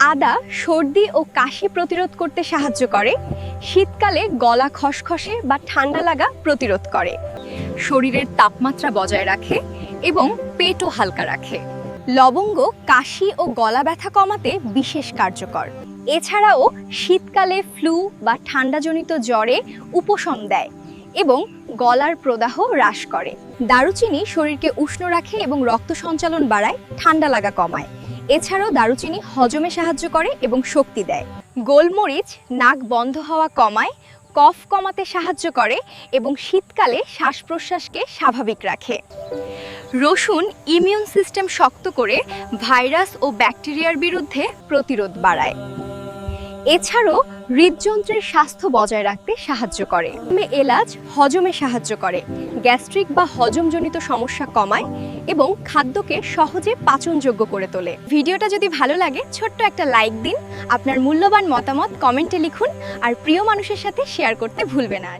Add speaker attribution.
Speaker 1: আদা, সর্দি ও কাশি প্রতিরোধ করতে সাহায্য করে। শীতকালে গলা খসখসে বা ঠান্ডা লাগা প্রতিরোধ করে। শরীরের তাপমাত্রা বজায় রাখে এবং পেটও হালকা রাখে। লবঙ্গ, কাশি ও গলা ব্যথা কমাতে বিশেষ কার্যকর। এছাড়াও শীতকালে ফ্লু বা ঠান্ডাজনিত জ্বরে উপশম দেয় এবং গলার প্রদাহ হ্রাস করে। দারুচিনি শরীরকে উষ্ণ রাখে এবং রক্ত সঞ্চালন বাড়ায়, ঠান্ডা লাগা কমায়। এছাড়াও দারুচিনি হজমে সাহায্য করে এবং শক্তি দেয়। গোলমরিচ, নাক বন্ধ হওয়া কমায়, কফ কমাতে সাহায্য করে এবং শীতকালে শ্বাস প্রশ্বাসকে স্বাভাবিক রাখে। রসুন ইমিউন সিস্টেম শক্ত করে ভাইরাস ও ব্যাকটেরিয়ার বিরুদ্ধে প্রতিরোধ বাড়ায়। এছাড়াও হৃদযন্ত্রের স্বাস্থ্য বজায় রাখতে সাহায্য করে। এলাচ হজমে সাহায্য করে। গ্যাস্ট্রিক বা হজমজনিত সমস্যা কমায় এবং খাদ্যকে সহজে পাচনযোগ্য করে তোলে। ভিডিওটা যদি ভালো লাগে, ছোট্ট একটা লাইক দিন, আপনার মূল্যবান মতামত কমেন্টে লিখুন, আর প্রিয় মানুষের সাথে শেয়ার করতে ভুলবে না।